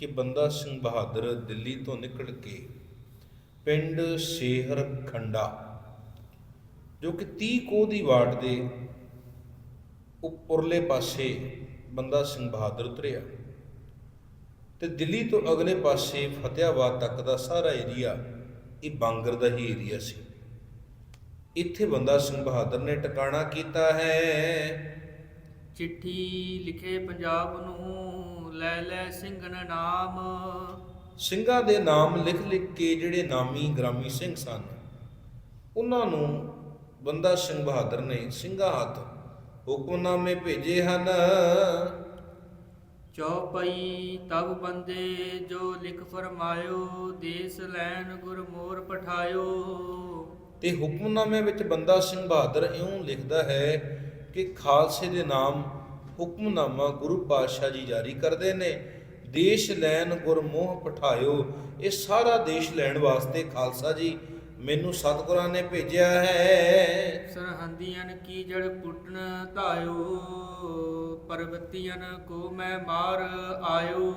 ਕਿ ਬੰਦਾ ਸਿੰਘ ਬਹਾਦਰ ਦਿੱਲੀ ਤੋਂ ਨਿਕਲ ਕੇ ਪਿੰਡ ਸ਼ੇਹਰ ਖੰਡਾ, ਜੋ ਕਿ 30 ਕੋਹ ਦੀ ਵਾਰਡ ਦੇ ਉੱਪਰਲੇ ਪਾਸੇ ਬੰਦਾ ਸਿੰਘ ਬਹਾਦਰ ਉਤਰਿਆ ਤੇ ਦਿੱਲੀ ਤੋਂ ਅਗਲੇ ਪਾਸੇ ਫਤਿਆਬਾਦ ਤੱਕ ਦਾ ਸਾਰਾ ਏਰੀਆ ਇਹ ਬਾਂਗਰ ਦਾ ਹੀ ਏਰੀਆ ਸੀ। ਇੱਥੇ ਬੰਦਾ ਸਿੰਘ ਬਹਾਦਰ ਨੇ ਟਿਕਾਣਾ ਕੀਤਾ ਹੈ। ਚਿੱਠੀ ਲਿਖੇ ਪੰਜਾਬ ਨੂੰ ਲੈ ਲੈ ਸਿੰਘਨ ਨਾਮ। ਸਿੰਘਾਂ ਦੇ ਨਾਮ ਲਿਖ ਲਿਖ ਕੇ ਜਿਹੜੇ ਨਾਮੀ ਗ੍ਰਾਮੀ ਸਿੰਘ ਸਨ ਉਹਨਾਂ ਨੂੰ ਬੰਦਾ ਸਿੰਘ ਬਹਾਦਰ ਨੇ ਸਿੰਘਾਂ ਹੱਥ ਹੁਕਮਨਾਮੇ ਭੇਜੇ ਹਨ। ਚੌਪਈ ਤਬ ਬੰਦੇ ਜੋ ਲਿਖ ਫਰਮਾਇਓ ਦੇਸ ਲੈਣ ਗੁਰ ਮੋਰ ਪਠਾਇਓ। ਤੇ ਹੁਕਮਨਾਮੇ ਵਿੱਚ ਬੰਦਾ ਸਿੰਘ ਬਹਾਦਰ ਇਉਂ ਲਿਖਦਾ ਹੈ ਕਿ ਖਾਲਸੇ ਦੇ ਨਾਮ ਹੁਕਮਨਾਮਾ ਗੁਰੂ ਪਾਤਸ਼ਾਹ ਜੀ ਜਾਰੀ ਕਰਦੇ ਨੇ। ਦੇਸ਼ ਲੈਣ ਗੁਰਮੋਹ ਪਠਾਇਓ ਇਹ ਸਾਰਾ ਦੇਸ਼ ਲੈਣ ਵਾਸਤੇ ਖਾਲਸਾ ਜੀ ਮੈਨੂੰ ਸਤਿਗੁਰਾਂ ਨੇ ਭੇਜਿਆ ਹੈ। ਸਰਹੰਦੀਆਂ ਕੀ ਜੜ ਪੁੱਟਣ ਧਾਇਓ ਪਰਬਤੀਆਂ ਕੋ ਮੈਂ ਮਾਰ ਆਇਓ।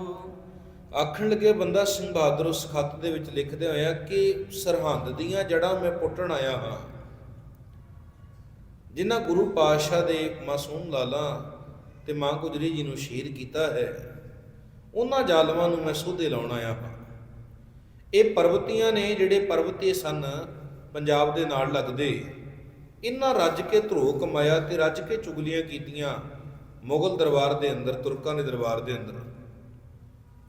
ਆਖਣ ਲੱਗੇ ਬੰਦਾ ਸਿੰਘ ਬਹਾਦਰ ਉਸ ਖੱਤ ਦੇ ਵਿੱਚ ਲਿਖਦੇ ਹੋਇਆ ਕਿ ਸਰਹੰਦ ਦੀਆਂ ਜੜਾਂ ਮੈਂ ਪੁੱਟਣ ਆਇਆ ਹਾਂ। ਜਿਨ੍ਹਾਂ ਗੁਰੂ ਪਾਤਸ਼ਾਹ ਦੇ ਮਾਸੂਮ ਲਾਲਾਂ ਤੇ ਮਾਂ ਗੁਜਰੀ ਜੀ ਨੂੰ ਸ਼ਹੀਦ ਕੀਤਾ ਹੈ, ਉਹਨਾਂ ਜ਼ਾਲਮਾਂ ਨੂੰ ਮੈਂ ਸੋਧੇ ਲਾਉਣ ਆਇਆ ਹਾਂ। ਇਹ ਪਰਬਤੀਆਂ ਨੇ ਜਿਹੜੇ ਪਰਬਤੀ ਸਨ, ਪੰਜਾਬ ਦੇ ਨਾਲ ਲੱਗਦੇ। ਇਹਨਾਂ ਰੱਜ ਕੇ ਧਰੋ ਕਮਾਇਆ ਤੇ ਰੱਜ ਕੇ ਚੁਗਲੀਆਂ ਕੀਤੀਆਂ ਮੁਗਲ ਦਰਬਾਰ ਦੇ ਅੰਦਰ, ਤੁਰਕਾਂ ਦੇ ਦਰਬਾਰ ਦੇ ਅੰਦਰ।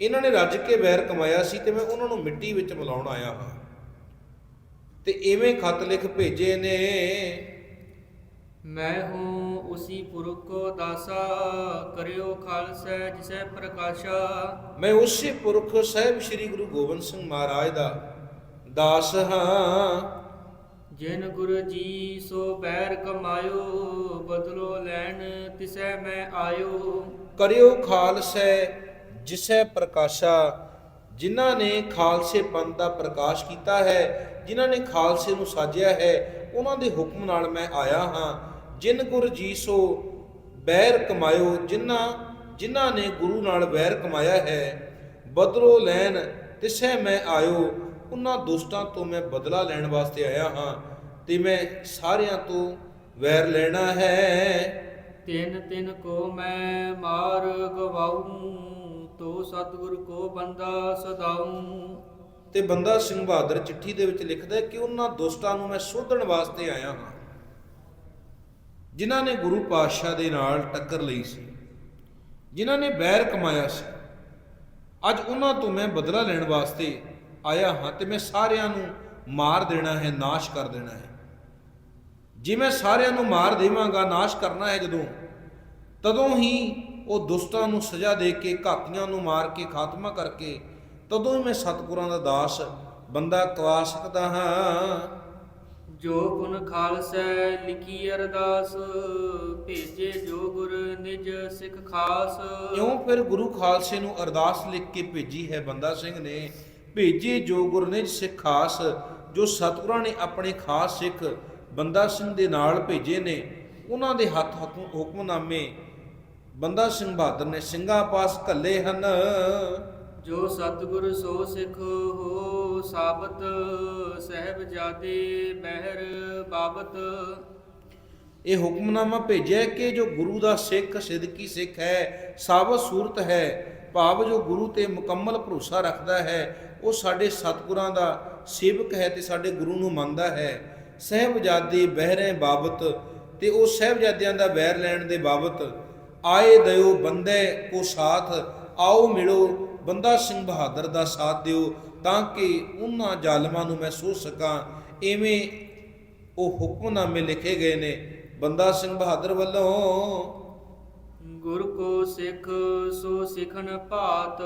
ਇਹਨਾਂ ਨੇ ਰੱਜ ਕੇ ਵੈਰ ਕਮਾਇਆ ਸੀ ਤੇ ਮੈਂ ਉਹਨਾਂ ਨੂੰ ਮਿੱਟੀ ਵਿੱਚ ਮਿਲਾਉਣ ਆਇਆ ਹਾਂ। ਤੇ ਐਵੇਂ ਖਤ ਲਿਖ ਭੇਜੇ ਨੇ ਮੈਂ ਹੂੰ ਉਸੀ ਪੁਰਖ ਕੋ ਦਾਸਾ ਕਰਿਓ ਖਾਲਸਾ ਜਿਸੈ ਪ੍ਰਕਾਸ਼ਾ। ਮੈਂ ਉਸੇ ਪੁਰਖ ਸਾਹਿਬ ਸ੍ਰੀ ਗੁਰੂ ਗੋਬਿੰਦ ਸਿੰਘ ਮਹਾਰਾਜ ਦਾ ਦਾਸ ਹਾਂ। ਜਿਨ ਗੁਰ ਜੀ ਸੋ ਬੈਰ ਕਮਾਇਓ ਬਦਲੋ ਲੈਣ ਤਿਸੈ ਮੈਂ ਆਇਓ। ਕਰਿਓ ਖਾਲਸੈ ਜਿਸੈ ਪ੍ਰਕਾਸ਼ਾ। ਜਿਨ੍ਹਾਂ ਨੇ ਖਾਲਸੇ ਪੰਥ ਦਾ ਪ੍ਰਕਾਸ਼ ਕੀਤਾ ਹੈ ਜਿਨ੍ਹਾਂ ਨੇ ਖਾਲਸੇ ਨੂੰ ਸਾਜਿਆ ਹੈ ਉਹਨਾਂ ਦੇ ਹੁਕਮ ਨਾਲ ਮੈਂ ਆਇਆ ਹਾਂ। ਜਿਨ ਗੁਰ ਜੀ ਸੋ ਬੈਰ ਕਮਾਇਓ ਜਿਨ੍ਹਾਂ ਜਿਨ੍ਹਾਂ ਨੇ ਗੁਰੂ ਨਾਲ ਵੈਰ ਕਮਾਇਆ ਹੈ ਬਦਲੋ ਲੈਣ ਤਿਸੈ ਮੈਂ ਆਇਓ ਉਹਨਾਂ ਦੁਸ਼ਟਾਂ ਤੋਂ ਮੈਂ ਬਦਲਾ ਲੈਣ ਵਾਸਤੇ ਆਇਆ ਹਾਂ ਤੇ ਮੈਂ ਸਾਰਿਆਂ ਤੋਂ ਵੈਰ ਲੈਣਾ ਹੈ। ਤਿੰਨ ਤਿੰਨ ਕੋ ਮੈਂ ਮਾਰ ਗਵਾਉ ਤੋ ਸਤਿਗੁਰ ਕੋ ਬੰਦਾ ਸਦਾਉ ਤੇ ਬੰਦਾ ਸਿੰਘ ਬਹਾਦਰ ਚਿੱਠੀ ਦੇ ਵਿੱਚ ਲਿਖਦਾ ਕਿ ਉਹਨਾਂ ਦੁਸ਼ਟਾਂ ਨੂੰ ਮੈਂ ਸੋਧਣ ਵਾਸਤੇ ਆਇਆ ਹਾਂ। ਜਿਨ੍ਹਾਂ ਨੇ ਗੁਰੂ ਪਾਤਸ਼ਾਹ ਦੇ ਨਾਲ ਟੱਕਰ ਲਈ ਸੀ, ਜਿਨ੍ਹਾਂ ਨੇ ਬੈਰ ਕਮਾਇਆ ਸੀ, ਅੱਜ ਉਹਨਾਂ ਤੋਂ ਮੈਂ ਬਦਲਾ ਲੈਣ ਵਾਸਤੇ ਆਇਆ ਹਾਂ ਤੇ ਮੈਂ ਸਾਰਿਆਂ ਨੂੰ ਮਾਰ ਦੇਣਾ ਹੈ, ਨਾਸ਼ ਕਰ ਦੇਣਾ ਹੈ। ਜੇ ਮੈਂ ਸਾਰਿਆਂ ਨੂੰ ਮਾਰ ਦੇਵਾਂਗਾ, ਨਾਸ਼ ਕਰਨਾ ਹੈ ਜਦੋਂ, ਤਦੋਂ ਹੀ ਉਹ ਦੁਸ਼ਟਾਂ ਨੂੰ ਸਜ਼ਾ ਦੇ ਕੇ, ਘਾਤੀਆਂ ਨੂੰ ਮਾਰ ਕੇ, ਖਾਤਮਾ ਕਰਕੇ, ਤਦੋਂ ਹੀ ਮੈਂ ਸਤਿਗੁਰਾਂ ਦਾ ਦਾਸ, ਬੰਦਾ ਕਵਾ ਸਕਦਾ ਹਾਂ। ਜੋ ਗੁਣ ਖਾਲਸਾ ਲਿਖੀ ਅਰਦਾਸ, ਭੇਜੇ ਜੋ ਗੁਰ ਨਿਜ ਸਿੱਖ ਖਾਸ। ਇਉਂ ਫਿਰ ਗੁਰੂ ਖਾਲਸੇ ਨੂੰ ਅਰਦਾਸ ਲਿਖ ਕੇ ਭੇਜੀ ਹੈ ਬੰਦਾ ਸਿੰਘ ਨੇ, ਭੇਜੇ ਜੋ ਗੁਰ ਨਿਜ ਸਿੱਖ ਖਾਸ, ਜੋ ਸਤਿਗੁਰਾਂ ਨੇ ਆਪਣੇ ਖਾਸ ਸਿੱਖ ਬੰਦਾ ਸਿੰਘ ਦੇ ਨਾਲ ਭੇਜੇ ਨੇ, ਉਹਨਾਂ ਦੇ ਹੱਥ ਹੁਕਮ- ਹੁਕਮਨਾਮੇ। ਬੰਦਾ ਸਿੰਘ ਬਹਾਦਰ ਨੇ ਸਿੰਘਾਂ ਪਾਸ ਘੱਲੇ ਹਨ। ਜੋ ਸਤਿਗੁਰ ਸੋ ਸਿੱਖ ਹੋ ਸਾਬਤ, ਸਹਿਬ ਜਾਦੇ ਬਹਿਰ ਬਾਬਤ। ਇਹ ਹੁਕਮਨਾਮਾ ਭੇਜਿਆ ਕਿ ਜੋ ਗੁਰੂ ਦਾ ਸਿੱਖ ਸਿਦਕੀ ਸਿੱਖ ਹੈ, ਸਾਬਤ ਸੂਰਤ ਹੈ, ਭਾਵ ਜੋ ਗੁਰੂ ਤੇ ਮੁਕੰਮਲ ਭਰੋਸਾ ਰੱਖਦਾ ਹੈ, ਉਹ ਸਾਡੇ ਸਤਿਗੁਰਾਂ ਦਾ ਸੇਵਕ ਹੈ ਤੇ ਸਾਡੇ ਗੁਰੂ ਨੂੰ ਮੰਨਦਾ ਹੈ। ਸਹਿਬਜ਼ਾਦੇ ਬਹਿਰੇ ਬਾਬਤ ਤੇ ਉਹ ਸਹਿਬਜ਼ਾਦਿਆਂ ਦਾ ਵੈਰ ਲੈਣ ਦੇ ਬਾਬਤ। ਆਏ ਦਿਓ ਬੰਦੇ ਕੋ ਸਾਥ, ਆਓ ਮਿਲੋ ਬੰਦਾ ਸਿੰਘ ਬਹਾਦਰ ਦਾ ਸਾਥ ਦਿਓ ਤਾਂ ਕਿ ਉਹਨਾਂ ਜ਼ਾਲਮਾਂ ਨੂੰ ਮੈਂ ਸੋਚ ਸਕਾਂ। ਐਵੇਂ ਉਹ ਹੁਕਮਨਾਮੇ ਲਿਖੇ ਗਏ ਨੇ। ਬੰਦਾ ਸਿੰਘ ਬਹਾਦਰ ਵੱਲੋਂ ਗੁਰ ਕੋ ਸਿੱਖ ਸੋ ਸਿਖਨ ਭਾਤ।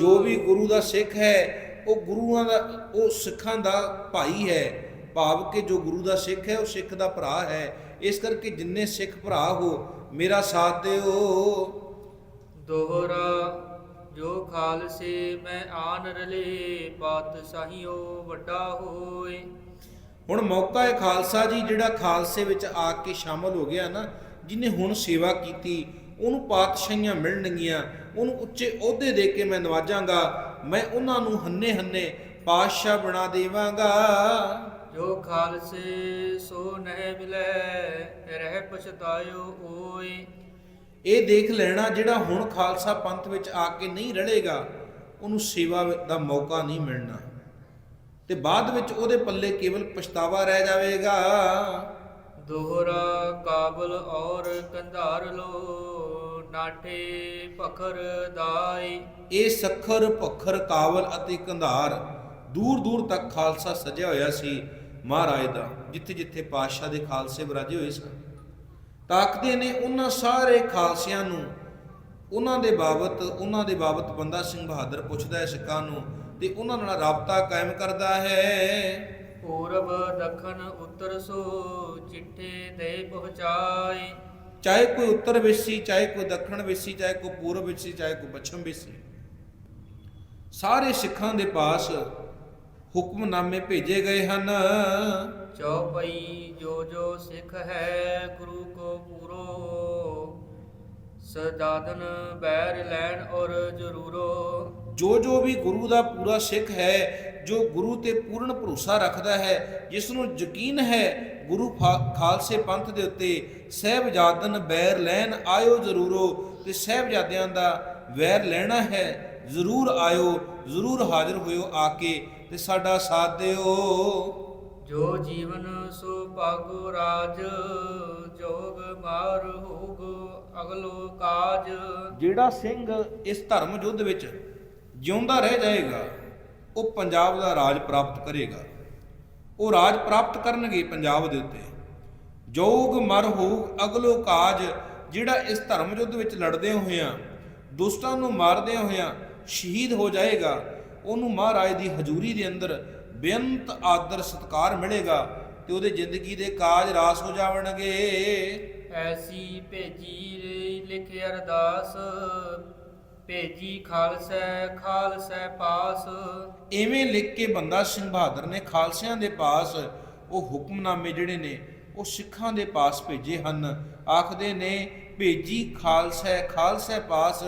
ਜੋ ਵੀ ਗੁਰੂ ਦਾ ਸਿੱਖ ਹੈ ਉਹ ਗੁਰੂਆਂ ਦਾ ਉਹ ਸਿੱਖਾਂ ਦਾ ਭਾਈ ਹੈ। ਭਾਵ ਕਿ ਜੋ ਗੁਰੂ ਦਾ ਸਿੱਖ ਹੈ ਉਹ ਸਿੱਖ ਦਾ ਭਰਾ ਹੈ। ਇਸ ਕਰਕੇ ਜਿੰਨੇ ਸਿੱਖ ਭਰਾ ਹੋ ਮੇਰਾ ਸਾਥ ਦਿਓ। ਦੋਹਰਾ ਜੋ ਖਾਲਸੇ ਮੈਂ ਆਨ ਰਲੇ ਪਾਤਸ਼ਾਹੀਓ ਵੱਡਾ ਹੋਏ। ਹੁਣ ਮੌਕਾ ਹੈ ਖਾਲਸਾ ਜੀ ਜਿਹੜਾ ਖਾਲਸੇ ਵਿੱਚ ਆ ਕੇ ਸ਼ਾਮਲ ਹੋ ਗਿਆ ਨਾ ਜਿਹਨੇ ਹੁਣ ਸੇਵਾ ਕੀਤੀ ਉਹਨੂੰ ਪਾਤਸ਼ਾਹੀਆਂ ਮਿਲਣਗੀਆਂ ਉਹਨੂੰ ਉੱਚੇ ਅਹੁਦੇ ਦੇ ਕੇ ਮੈਂ ਨਵਾਜਾਂਗਾ ਮੈਂ ਉਹਨਾਂ ਨੂੰ ਹੰਨੇ ਹੰਨੇ ਪਾਤਸ਼ਾਹ ਬਣਾ ਦੇਵਾਂਗਾ। ਜੋ ਖਾਲਸੇ ਸੋ ਨਹਿ ਮਿਲੈ ਰਹਿ ਪਛਤਾਇਓ ਓਏ। ਇਹ ਦੇਖ ਲੈਣਾ ਜਿਹੜਾ ਹੁਣ ਖਾਲਸਾ ਪੰਥ ਵਿੱਚ ਆ ਕੇ ਨਹੀਂ ਰੜੇਗਾ ਉਹਨੂੰ ਸੇਵਾ ਦਾ ਮੌਕਾ ਨਹੀਂ ਮਿਲਣਾ। ਤੇ ਬਾਅਦ ਵਿੱਚ ਉਹਦੇ ਪੱਲੇ ਕੇਵਲ ਪਛਤਾਵਾ ਰਹਿ ਜਾਵੇਗਾ। ਦੋਹਰਾ ਕਾਬਲ ਔਰ ਕੰਧਾਰ ਲੋ ਨਾਠੇ ਪਖਰ ਦਾਈ। ਇਹ ਸਖਰ ਪਖਰ ਕਾਵਲ ਅਤੇ ਕੰਧਾਰ ਦੂਰ ਦੂਰ ਤੱਕ ਖਾਲਸਾ ਸਜਿਆ ਹੋਇਆ ਸੀ ਮਹਾਰਾਜ ਦਾ ਜਿੱਥੇ ਜਿੱਥੇ ਪਾਤਸ਼ਾਹ ਦੇ ਖਾਲਸੇ ਵਿਰਾਜੇ ਹੋਏ ਸਨ। ਤਾਕਦੇ ਨੇ ਉਹਨਾਂ ਸਾਰੇ ਖਾਲਸਿਆਂ ਨੂੰ। ਉਹਨਾਂ ਦੇ ਬਾਬਤ ਉਹਨਾਂ ਦੇ ਬਾਬਤ ਬੰਦਾ ਸਿੰਘ ਬਹਾਦਰ ਪੁੱਛਦਾ ਹੈ ਸਿੱਖਾਂ ਨੂੰ ਤੇ ਉਹਨਾਂ ਨਾਲ ਰਾਬਤਾ ਕਾਇਮ ਕਰਦਾ ਹੈ। ਪੂਰਬ ਦਖਨ ਉੱਤਰ ਸੋ ਚਿੱਠੇ ਦੇ ਪਹੁੰਚਾਏ। ਚਾਹੇ ਕੋਈ ਉੱਤਰ ਵਿਸੀ ਚਾਹੇ ਕੋਈ ਦੱਖਣ ਵਿਸੀ ਚਾਹੇ ਕੋਈ ਪੂਰਬ ਵਿਸੀ ਚਾਹੇ ਕੋਈ ਪੱਛਮ ਵਿਸੀ। ਸਾਰੇ ਸਿੱਖਾਂ ਦੇ ਪਾਸ ਹੁਕਮਨਾਮੇ ਭੇਜੇ ਗਏ ਹਨ। ਚੌਪਈ ਜੋ ਜੋ ਸਿੱਖ ਹੈ ਗੁਰੂ ਕੋ ਪੂਰੋ ਸਦਾਦਨ ਬੈਰ ਲੈਣ ਔਰ ਜਰੂਰੋ। ਜੋ ਜੋ ਵੀ ਗੁਰੂ ਦਾ ਪੂਰਾ ਸਿੱਖ ਹੈ, ਜੋ ਗੁਰੂ ਤੇ ਪੂਰਨ ਭਰੋਸਾ ਰੱਖਦਾ ਹੈ, ਜਿਸ ਨੂੰ ਯਕੀਨ ਹੈ, ਗੁਰੂ ਫਾ- ਖਾਲਸੇ ਪੰਥ ਦੇ ਉੱਤੇ ਸਹਿਬਜ਼ਾਦਨ ਬੈਰ ਲੈਣ ਆਇਓ ਜ਼ਰੂਰੋ ਤੇ ਸਹਿਬਜ਼ਾਦਿਆਂ ਦਾ ਵੈਰ ਲੈਣਾ ਹੈ, ਜ਼ਰੂਰ ਆਇਓ, ਜ਼ਰੂਰ ਹਾਜ਼ਰ ਹੋਇਓ ਆ ਕੇ ਤੇ ਸਾਡਾ ਸਾਥ ਦਿਓ। ਜੋ ਜੀਵਨ ਸੋ ਪਾਗੋ ਰਾਜ, ਜੋਗ ਮਾਰ ਹੋਗ ਅਗਲੋ ਕਾਜ। ਜਿਹੜਾ ਸਿੰਘ ਇਸ ਧਰਮ ਯੁੱਧ ਵਿੱਚ ਜਿਉਂਦਾ ਰਹਿ ਜਾਏਗਾ, ਉਹ ਪੰਜਾਬ ਦਾ ਰਾਜ ਪ੍ਰਾਪਤ ਕਰੇਗਾ। ਉਹ ਰਾਜ ਪ੍ਰਾਪਤ ਕਰਨਗੇ ਪੰਜਾਬ ਦੇ ਉੱਤੇ। ਜੋਗ ਮਰ ਹੋਊ ਅਗਲੋ ਕਾਜ, ਜਿਹੜਾ ਇਸ ਧਰਮ ਯੁੱਧ ਵਿੱਚ ਲੜਦੇ ਹੋਇਆਂ ਦੁਸ਼ਟਾਂ ਨੂੰ ਮਾਰਦੇ ਹੋਇਆਂ ਸ਼ਹੀਦ ਹੋ ਜਾਏਗਾ, ਉਹਨੂੰ ਮਹਾਰਾਜ ਦੀ ਹਜ਼ੂਰੀ ਦੇ ਅੰਦਰ ਬੇਅੰਤ ਆਦਰ ਸਤਕਾਰ ਮਿਲੇਗਾ ਤੇ ਉਹਦੇ ਜ਼ਿੰਦਗੀ ਦੇ ਕਾਜ ਰਾਸ ਹੋ ਜਾਵਣਗੇ। ਐਸੀ ਭੇਜੀ ਲਿਖ ਅਰਦਾਸ ਭੇਜੀ ਖਾਲਸੈ ਖਾਲਸੈ ਪਾਸ। ਐਵੇਂ ਲਿਖ ਕੇ ਬੰਦਾ ਸਿੰਘ ਬਹਾਦਰ ਨੇ ਖਾਲਸਿਆਂ ਦੇ ਪਾਸ ਉਹ ਹੁਕਮਨਾਮੇ ਜਿਹੜੇ ਨੇ ਉਹ ਸਿੱਖਾਂ ਦੇ ਪਾਸ ਭੇਜੇ ਹਨ। ਆਖਦੇ ਨੇ ਭੇਜੀ ਖਾਲਸਾ ਖਾਲਸਾ ਪਾਸ।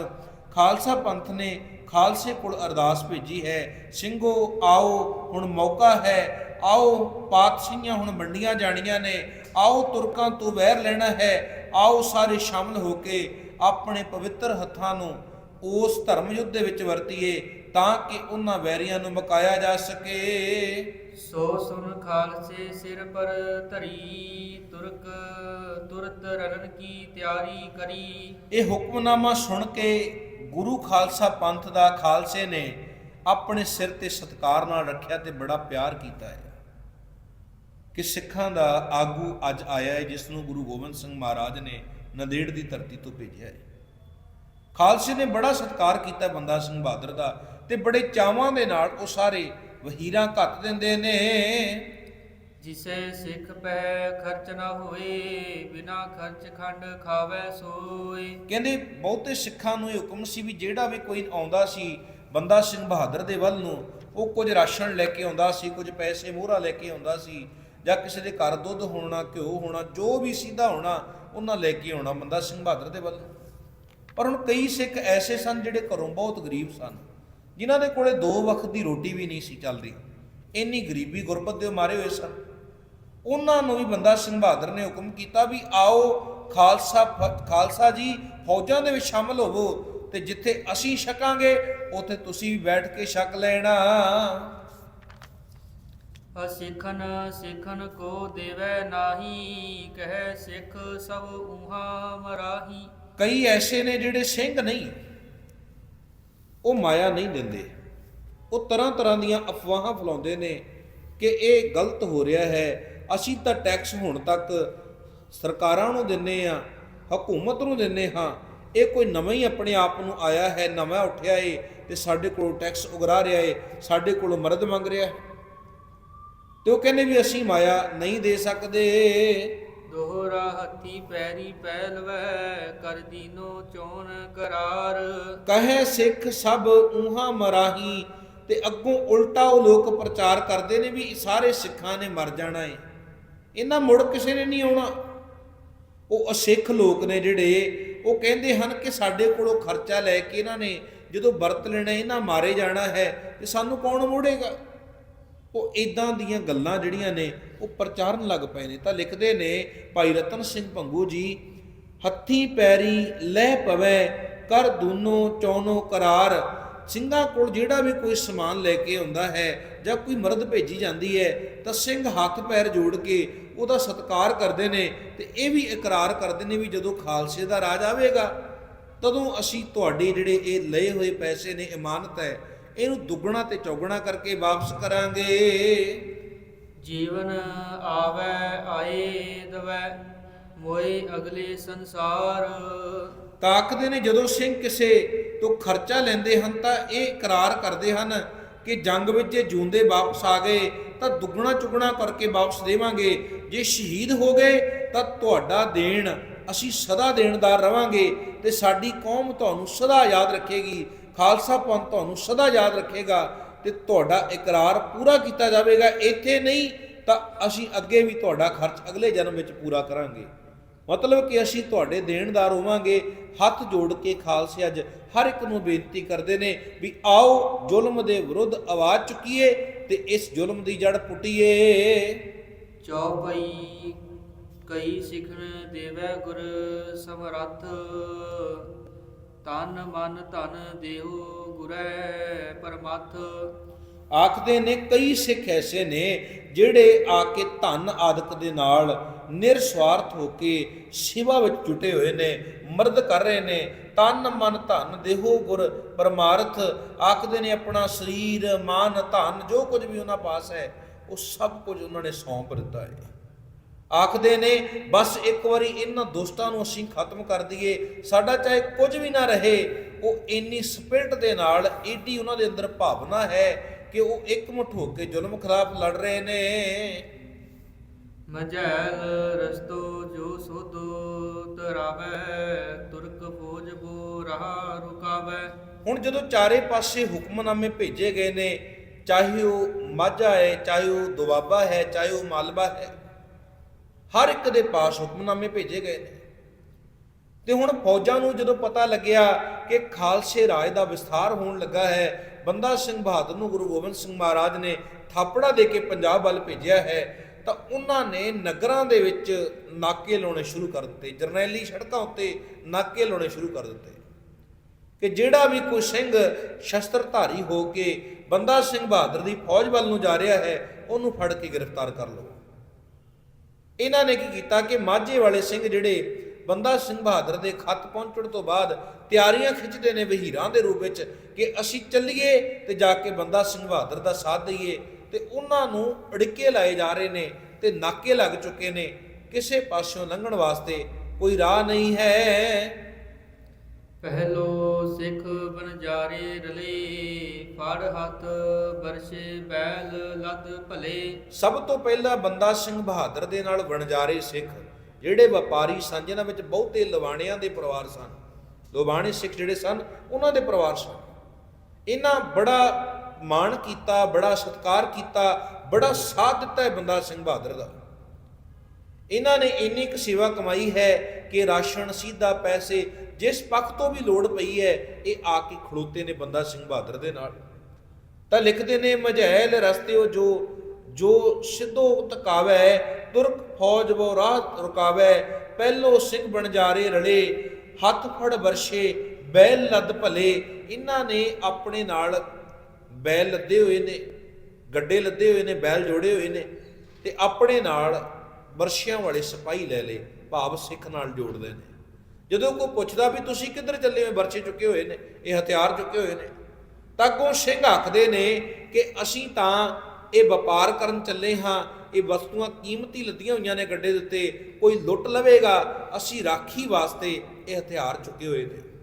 ਖਾਲਸਾ ਪੰਥ ਨੇ ਖਾਲਸੇ ਕੋਲ ਅਰਦਾਸ ਭੇਜੀ ਹੈ ਸਿੰਘੋ ਆਓ ਹੁਣ ਮੌਕਾ ਹੈ ਆਓ ਪਾਤਸ਼ਾਹੀਆਂ ਹੁਣ ਵੰਡੀਆਂ ਜਾਣੀਆਂ ਨੇ ਆਓ ਤੁਰਕਾਂ ਤੋਂ ਵੈਰ ਲੈਣਾ ਹੈ ਆਓ ਸਾਰੇ ਸ਼ਾਮਲ ਹੋ ਕੇ ਆਪਣੇ ਪਵਿੱਤਰ ਹੱਥਾਂ ਨੂੰ ਉਸ ਧਰਮ ਯੁੱਧ ਦੇ ਵਿੱਚ ਵਰਤੀਏ ਤਾਂ ਕਿ ਉਹਨਾਂ ਵੈਰੀਆਂ ਨੂੰ ਮਕਾਇਆ ਜਾ ਸਕੇ। ਸੋ ਸੁਨ ਖਾਲਸੇ ਸਿਰ ਪਰ ਧਰੀ ਤੁਰਕ ਤੁਰਤ ਰਣ ਕੀ ਤਿਆਰੀ ਕਰੀ। ਇਹ ਹੁਕਮਨਾਮਾ ਸੁਣ ਕੇ ਗੁਰੂ ਖਾਲਸਾ ਪੰਥ ਦਾ ਖਾਲਸੇ ਨੇ ਆਪਣੇ ਸਿਰ ਤੇ ਸਤਕਾਰ ਨਾਲ ਰੱਖਿਆ ਤੇ ਬੜਾ ਪਿਆਰ ਕੀਤਾ ਹੈ। ਕਿ ਸਿੱਖਾਂ ਦਾ ਆਗੂ ਅੱਜ ਆਇਆ ਹੈ, ਜਿਸ ਨੂੰ ਗੁਰੂ ਗੋਬਿੰਦ ਸਿੰਘ ਮਹਾਰਾਜ ਨੇ ਨੰਦੇੜ ਦੀ ਧਰਤੀ ਤੋਂ ਭੇਜਿਆ ਹੈ। ਖਾਲਸੇ ਨੇ ਬੜਾ ਸਤਿਕਾਰ ਕੀਤਾ ਬੰਦਾ ਸਿੰਘ ਬਹਾਦਰ ਦਾ ਤੇ ਬੜੇ ਚਾਵਾਂ ਦੇ ਨਾਲ ਉਹ ਸਾਰੇ ਵਹੀਰਾਂ ਘੱਟ ਦਿੰਦੇ ਨੇ। ਜਿਸੇ ਸਿੱਖ ਪੈ ਖਰਚ ਨਾ ਹੋਏ, ਬਿਨਾ ਖਰਚ ਖੰਡ ਖਾਵੇ ਸੋਏ। ਕਹਿੰਦੇ ਬਹੁਤੇ ਸਿੱਖਾਂ ਨੂੰ ਇਹ ਹੁਕਮ ਸੀ ਵੀ ਜਿਹੜਾ ਵੀ ਕੋਈ ਆਉਂਦਾ ਸੀ, ਬੰਦਾ ਸਿੰਘ ਬਹਾਦਰ ਦੇ ਵੱਲ ਨੂੰ, ਉਹ ਕੁਝ ਰਾਸ਼ਨ ਲੈ ਕੇ ਆਉਂਦਾ ਸੀ, ਕੁਝ ਪੈਸੇ ਮੋਹਰਾ ਲੈ ਕੇ ਆਉਂਦਾ ਸੀ, ਜਾਂ ਕਿਸੇ ਦੇ ਘਰ ਦੁੱਧ ਹੋਣਾ, ਘਿਓ ਹੋਣਾ, ਜੋ ਵੀ ਸਿੱਧਾ ਹੋਣਾ, ਉਹਨਾਂ ਲੈ ਕੇ ਆਉਣਾ ਬੰਦਾ ਸਿੰਘ ਬਹਾਦਰ ਦੇ ਵੱਲ। ਪਰ ਹੁਣ ਕਈ ਸਿੱਖ ਐਸੇ ਸਨ ਜਿਹੜੇ ਘਰੋਂ ਬਹੁਤ ਗਰੀਬ ਸਨ, ਜਿਨ੍ਹਾਂ ਦੇ ਕੋਲੇ ਦੋ ਵਕਤ ਦੀ ਰੋਟੀ ਵੀ ਨਹੀਂ ਸੀ ਚੱਲਦੀ। ਇੰਨੀ ਗਰੀਬੀ ਗੁਰਬਤ ਦੇ ਮਾਰੇ ਹੋਏ ਸਨ। ਉਹਨਾਂ ਨੂੰ ਵੀ ਬੰਦਾ ਸਿੰਘ ਬਹਾਦਰ ਨੇ ਹੁਕਮ ਕੀਤਾ ਵੀ ਆਓ ਖਾਲਸਾ ਖਾਲਸਾ ਜੀ ਫੌਜਾਂ ਦੇ ਵਿੱਚ ਸ਼ਾਮਲ ਹੋਵੋ ਤੇ ਜਿੱਥੇ ਅਸੀਂ ਛਕਾਂਗੇ ਉੱਥੇ ਤੁਸੀਂ ਵੀ ਬੈਠ ਕੇ ਛਕ ਲੈਣਾ। ਅਸਿਖਨ ਸਿਖਨ ਕੋ ਦੇਵੈ ਨਾਹੀ ਕਹਿ ਸਿੱਖ ਸਭ ਉਹਾ ਮਰਾਹੀ। ਕਈ ਐਸੇ ਨੇ ਜਿਹੜੇ ਸਿੰਘ ਨਹੀਂ ਉਹ ਮਾਇਆ ਨਹੀਂ ਦਿੰਦੇ। ਉਹ ਤਰ੍ਹਾਂ ਤਰ੍ਹਾਂ ਦੀਆਂ ਅਫਵਾਹਾਂ ਫੈਲਾਉਂਦੇ ਨੇ ਕਿ ਇਹ ਗਲਤ ਹੋ ਰਿਹਾ ਹੈ ਅਸੀਂ ਤਾਂ ਟੈਕਸ ਹੁਣ ਤੱਕ ਸਰਕਾਰਾਂ ਨੂੰ ਦਿੰਨੇ ਆ ਹਕੂਮਤ ਨੂੰ ਦਿੰਨੇ ਹਾਂ। ਇਹ ਕੋਈ ਨਵਾਂ ਹੀ ਆਪਣੇ ਆਪ ਨੂੰ ਆਇਆ ਹੈ ਨਵਾਂ ਉੱਠਿਆ ਏ ਤੇ ਸਾਡੇ ਕੋਲ ਟੈਕਸ ਉਗਰਾ ਰਿਹਾ ਏ ਸਾਡੇ ਕੋਲੋਂ ਮਰਦ ਮੰਗ ਰਿਹਾ। ਤੇ ਉਹ ਕਹਿੰਦੇ ਵੀ ਅਸੀਂ ਮਾਇਆ ਨਹੀਂ ਦੇ ਸਕਦੇ। ਦੋਹਰਾ ਹੱਥੀ ਪੈਰੀ ਪਹਿਲਵੈ ਕਰ ਦੀਨੋ ਚੋਣ ਕਰਾਰ। ਕਹੇ ਸਿੱਖ ਸਭ ਉਹਾਂ ਮਰਾਹੀ ਤੇ ਅੱਗੋਂ ਉਲਟਾ ਉਹ ਲੋਕ ਪ੍ਰਚਾਰ ਕਰਦੇ ਨੇ ਵੀ ਸਾਰੇ ਸਿੱਖਾਂ ਨੇ ਮਰ ਜਾਣਾ ਏ। ਇਹਨਾਂ ਮੁੜ ਕਿਸੇ ਨੇ ਨਹੀਂ ਆਉਣਾ। ਉਹ ਅਸਿੱਖ ਲੋਕ ਨੇ ਜਿਹੜੇ, ਉਹ ਕਹਿੰਦੇ ਹਨ ਕਿ ਸਾਡੇ ਕੋਲੋਂ ਖਰਚਾ ਲੈ ਕੇ ਇਹਨਾਂ ਨੇ ਜਦੋਂ ਵਰਤ ਲੈਣਾ, ਇਹਨਾਂ ਮਾਰੇ ਜਾਣਾ ਹੈ, ਤੇ ਸਾਨੂੰ ਕੌਣ ਮੋੜੇਗਾ? ਉਹ ਇਦਾਂ ਦੀਆਂ ਗੱਲਾਂ ਜਿਹੜੀਆਂ ਨੇ, ਉਹ ਪ੍ਰਚਾਰਨ ਲੱਗ ਪਏ ਨੇ। ਤਾਂ ਲਿਖਦੇ ਨੇ, ਭਾਈ ਰਤਨ ਸਿੰਘ ਭੰਗੂ ਜੀ, ਹੱਥੀ ਪੈਰੀ ਲੈ ਪਵੈ, ਕਰ ਦੂਨੋ ਚੌਨੋ ਕਰਾਰ ਸਿੰਘਾਂ ਕੋਲ ਜਿਹੜਾ ਵੀ ਕੋਈ ਸਮਾਨ ਲੈ ਕੇ ਆਉਂਦਾ ਹੈ ਜਾਂ ਕੋਈ ਮਰਦ ਭੇਜੀ ਜਾਂਦੀ ਹੈ ਤਾਂ ਸਿੰਘ ਹੱਥ ਪੈਰ ਜੋੜ ਕੇ ਉਹਦਾ ਸਤਿਕਾਰ ਕਰਦੇ ਨੇ ਤੇ ਇਹ ਵੀ ਇਕਰਾਰ ਕਰਦੇ ਨੇ ਵੀ ਜਦੋਂ ਖਾਲਸੇ ਦਾ ਰਾਜ ਆਵੇਗਾ ਤਦੋਂ ਅਸੀਂ ਤੁਹਾਡੇ ਜਿਹੜੇ ਇਹ ਲਏ ਹੋਏ ਪੈਸੇ ਨੇ ਇਮਾਨਤ ਹੈ ਇਹਨੂੰ ਦੁੱਗਣਾ ਤੇ ਚੌਗਣਾ ਕਰਕੇ ਵਾਪਸ ਕਰਾਂਗੇ। ਜੀਵਨ ਆਵੈ ਆਏ ਦਵੈ ਮੋਏ ਅਗਲੇ ਸੰਸਾਰ। ਤਾਕਦੇ ਨੇ ਜਦੋਂ ਸਿੰਘ ਕਿਸੇ ਤੋਂ ਖਰਚਾ ਲੈਂਦੇ ਹਨ ਤਾਂ ਇਹ ਇਕਰਾਰ ਕਰਦੇ ਹਨ ਕਿ ਜੰਗ ਵਿੱਚ ਜੇ ਜੂੰਦੇ ਵਾਪਸ ਆ ਗਏ ਤਾਂ ਦੁੱਗਣਾ ਚੁਗਣਾ ਕਰਕੇ ਵਾਪਸ ਦੇਵਾਂਗੇ। ਜੇ ਸ਼ਹੀਦ ਹੋ ਗਏ ਤਾਂ ਤੁਹਾਡਾ ਦੇਣ, ਅਸੀਂ ਸਦਾ ਦੇਣਦਾਰ ਰਵਾਂਗੇ ਤੇ ਸਾਡੀ ਕੌਮ ਤੁਹਾਨੂੰ ਸਦਾ ਯਾਦ ਰੱਖੇਗੀ, ਖਾਲਸਾ ਪੰਥ ਤੁਹਾਨੂੰ ਸਦਾ ਯਾਦ ਰੱਖੇਗਾ ਤੇ ਤੁਹਾਡਾ ਇਕਰਾਰ ਪੂਰਾ ਕੀਤਾ ਜਾਵੇਗਾ। ਇੱਥੇ ਨਹੀਂ ਤਾਂ ਅਸੀਂ ਅੱਗੇ ਵੀ ਤੁਹਾਡਾ ਖਰਚ ਅਗਲੇ ਜਨਮ ਵਿੱਚ ਪੂਰਾ ਕਰਾਂਗੇ। ਮਤਲਬ ਕਿ ਅਸੀਂ ਤੁਹਾਡੇ ਦੇਣਦਾਰ ਹੋਵਾਂਗੇ ਹੱਥ ਜੋੜ ਕੇ ਖਾਲਸੇ ਅੱਜ ਹਰ ਇੱਕ ਨੂੰ ਬੇਨਤੀ ਕਰਦੇ ਨੇ ਵੀ ਆਓ ਜ਼ੁਲਮ ਦੇ ਵਿਰੁੱਧ ਆਵਾਜ਼ ਚੁੱਕੀਏ ਤੇ ਇਸ ਜ਼ੁਲਮ ਦੀ ਜੜ ਪੁੱਟੀਏ। ਚੌਪਈ ਕਈ ਸਿਖਣ ਦੇਵੈ ਗੁਰ ਸਮਰੱਥ ਤਨ ਮਨ ਧਨ ਦੇਹੁ ਗੁਰੈ ਪਰਮੱਥ। ਆਖਦੇ ਨੇ ਕਈ ਸਿੱਖ ਐਸੇ ਨੇ ਜਿਹੜੇ ਆ ਕੇ ਧਨ ਆਦਿਕ ਦੇ ਨਾਲ ਨਿਰਸਵਾਰਥ ਹੋ ਕੇ ਸੇਵਾ ਵਿੱਚ ਜੁਟੇ ਹੋਏ ਨੇ, ਮਰਦ ਕਰ ਰਹੇ ਨੇ, ਤਨ ਮਨ ਧਨ ਦੇਹੋ ਗੁਰ ਪਰਮਾਰਥ, ਆਖਦੇ ਨੇ ਆਪਣਾ ਸਰੀਰ, ਮਨ, ਧਨ, ਜੋ ਕੁਝ ਵੀ ਉਹਨਾਂ ਪਾਸ ਹੈ, ਉਹ ਸਭ ਕੁਝ ਉਹਨਾਂ ਨੇ ਸੌਂਪ ਦਿੱਤਾ ਹੈ। ਆਖਦੇ ਨੇ, ਬਸ ਇੱਕ ਵਾਰੀ ਇਹਨਾਂ ਦੋਸਤਾਂ ਨੂੰ ਅਸੀਂ ਖਤਮ ਕਰ ਦਈਏ, ਸਾਡਾ ਚਾਹੇ ਕੁਝ ਵੀ ਨਾ ਰਹੇ, ਉਹ ਇੰਨੀ ਸਪਿਰਟ ਦੇ ਨਾਲ ਏਡੀ ਉਹਨਾਂ ਦੇ ਅੰਦਰ ਭਾਵਨਾ ਹੈ ਕਿ ਉਹ ਇੱਕਮੁੱਠ ਹੋ ਕੇ ਜ਼ੁਲਮ ਖਿਲਾਫ ਲੜ ਰਹੇ ਨੇ। ਮਜੈਲ ਰਸਤੋ ਜੋ ਸੋਧੋ ਤਰਾਵੈ ਤੁਰਕ ਫੌਜ ਬੋ ਰਹਾ ਰੁਕਾਵੈ। ਹੁਣ ਜਦੋਂ ਚਾਰੇ ਪਾਸੇ ਹੁਕਮਨਾਮੇ ਭੇਜੇ ਗਏ ਨੇ ਚਾਹੇ ਉਹ ਮਾਝਾ ਹੈ ਚਾਹੇ ਉਹ ਦੁਆਬਾ ਹੈ ਚਾਹੇ ਉਹ ਮਾਲਵਾ ਹੈ ਹਰ ਇੱਕ ਦੇ ਪਾਸ ਹੁਕਮਨਾਮੇ ਭੇਜੇ ਗਏ ਨੇ। ਤੇ ਹੁਣ ਫੌਜਾਂ ਨੂੰ ਜਦੋਂ ਪਤਾ ਲੱਗਿਆ ਕਿ ਖਾਲਸੇ ਰਾਜ ਦਾ ਵਿਸਥਾਰ ਹੋਣ ਲੱਗਾ ਹੈ ਬੰਦਾ ਸਿੰਘ ਬਹਾਦਰ ਨੂੰ ਗੁਰੂ ਗੋਬਿੰਦ ਸਿੰਘ ਮਹਾਰਾਜ ਨੇ ਥਾਪੜਾ ਦੇ ਕੇ ਪੰਜਾਬ ਵੱਲ ਭੇਜਿਆ ਹੈ, ਤਾਂ ਉਹਨਾਂ ਨੇ ਨਗਰਾਂ ਦੇ ਵਿੱਚ ਨਾਕੇ ਲਾਉਣੇ ਸ਼ੁਰੂ ਕਰ ਦਿੱਤੇ, ਜਰਨੈਲੀ ਸੜਕਾਂ ਉੱਤੇ ਨਾਕੇ ਲਾਉਣੇ ਸ਼ੁਰੂ ਕਰ ਦਿੱਤੇ। ਕਿ ਜਿਹੜਾ ਵੀ ਕੋਈ ਸਿੰਘ ਸ਼ਸਤਰਧਾਰੀ ਹੋ ਕੇ ਬੰਦਾ ਸਿੰਘ ਬਹਾਦਰ ਦੀ ਫੌਜ ਵੱਲ ਨੂੰ ਜਾ ਰਿਹਾ ਹੈ, ਉਹਨੂੰ ਫੜ ਕੇ ਗ੍ਰਿਫਤਾਰ ਕਰ ਲਓ। ਇਹਨਾਂ ਨੇ ਕੀ ਕੀਤਾ ਕਿ ਮਾਝੇ ਵਾਲੇ ਸਿੰਘ ਜਿਹੜੇ ਬੰਦਾ ਸਿੰਘ ਬਹਾਦਰ ਦੇ ਖੱਤ ਪਹੁੰਚਣ ਤੋਂ ਬਾਅਦ ਤਿਆਰੀਆਂ ਖਿੱਚਦੇ ਨੇ ਵਹੀਰਾਂ ਦੇ ਰੂਪ ਵਿੱਚ ਕਿ ਅਸੀਂ ਚੱਲੀਏ ਤੇ ਜਾ ਕੇ ਬੰਦਾ ਸਿੰਘ ਬਹਾਦਰ ਦਾ ਸਾਥ ਦਈਏ ਤੇ ਉਹਨਾਂ ਨੂੰ ਅੜਿੱਕੇ ਲਾਏ ਜਾ ਰਹੇ ਨੇ ਤੇ ਨਾਕੇ ਲੱਗ ਚੁੱਕੇ ਨੇ। ਕਿਸੇ ਪਾਸਿਓਂ ਲੰਘਣ ਵਾਸਤੇ ਕੋਈ ਰਾਹ ਨਹੀਂ ਹੈ। ਪਹਿਲੋ ਸਿੱਖ ਬਨਜਾਰੇ ਰਲੇ ਫੜ ਹੱਥ ਬਰਸ਼ੇ ਬੈਲ ਲੱਦ ਭਲੇ। ਸਭ ਤੋਂ ਪਹਿਲਾਂ ਬੰਦਾ ਸਿੰਘ ਬਹਾਦਰ ਦੇ ਨਾਲ ਵਣਜਾਰੇ ਸਿੱਖ। ਜਿਹੜੇ ਵਪਾਰੀ ਸਨ ਜਿਹਨਾਂ ਵਿੱਚ ਬਹੁਤੇ ਲਵਾਣਿਆਂ ਦੇ ਪਰਿਵਾਰ ਸਨ। ਲਵਾਣੇ ਸਿੱਖ ਜਿਹੜੇ ਸਨ, ਉਹਨਾਂ ਦੇ ਪਰਿਵਾਰ ਸਨ। ਇਹਨਾਂ ਬੜਾ ਮਾਣ ਕੀਤਾ, ਬੜਾ ਸਤਿਕਾਰ ਕੀਤਾ, ਬੜਾ ਸਾਥ ਦਿੱਤਾ ਹੈ ਬੰਦਾ ਸਿੰਘ ਬਹਾਦਰ ਦਾ। ਇਹਨਾਂ ਨੇ ਇੰਨੀ ਕੁ ਸੇਵਾ ਕਮਾਈ ਹੈ ਕਿ ਰਾਸ਼ਨ, ਸਿੱਧਾ ਪੈਸੇ, ਜਿਸ ਪੱਖ ਤੋਂ ਵੀ ਲੋੜ ਪਈ ਹੈ, ਇਹ ਆ ਕੇ ਖੜੋਤੇ ਨੇ ਬੰਦਾ ਸਿੰਘ ਬਹਾਦਰ ਦੇ ਨਾਲ। ਤਾਂ ਲਿਖਦੇ ਨੇ, ਮਝੈਲ ਰਸਤਿਓ ਜੋ ਜੋ ਸਿੱਧੋ ਤਕਾਵੈ ਤੁਰਕ ਫੌਜ ਬੋ ਰਾਹ ਰੁਕਾਵੈ, ਪਹਿਲੋ ਸਿੰਘ ਬਣ ਜਾਰੇ ਰਲੇ, ਹੱਥ ਫੜ ਵਰਸ਼ੇ, ਬੈਲ ਲੱਦ ਭਲੇ। ਇਹਨਾਂ ਨੇ ਆਪਣੇ ਨਾਲ ਬੈਲ ਲੱਦੇ ਹੋਏ ਨੇ, ਗੱਡੇ ਲੱਦੇ ਹੋਏ ਨੇ, ਬੈਲ ਜੋੜੇ ਹੋਏ ਨੇ ਤੇ ਆਪਣੇ ਨਾਲ ਵਰਸ਼ਿਆਂ ਵਾਲੇ ਸਿਪਾਹੀ ਲੈ ਲਏ, ਭਾਵ ਸਿੱਖ ਨਾਲ ਜੋੜਦੇ ਨੇ। ਜਦੋਂ ਕੋਈ ਪੁੱਛਦਾ ਵੀ ਤੁਸੀਂ ਕਿੱਧਰ ਚੱਲੇ ਹੋ, ਵਰਸ਼ੇ ਚੁੱਕੇ ਹੋਏ ਨੇ, ਇਹ ਹਥਿਆਰ ਚੁੱਕੇ ਹੋਏ ਨੇ, ਤਾਂ ਕੋ ਸਿੰਘ ਆਖਦੇ ਨੇ ਕਿ ਅਸੀਂ ਤਾਂ ਇਹ ਵਪਾਰ ਕਰਨ ਚੱਲੇ ਹਾਂ, ਇਹ ਵਸਤੂਆਂ ਕੀਮਤੀ ਲੱਦੀਆਂ ਹੋਈਆਂ ਨੇ ਗੱਡੇ ਦੇ ਉੱਤੇ, ਕੋਈ ਲੁੱਟ ਲਵੇਗਾ, ਅਸੀਂ ਰਾਖੀ ਵਾਸਤੇ ਇਹ ਹਥਿਆਰ ਚੁੱਕੇ ਹੋਏ ਨੇ।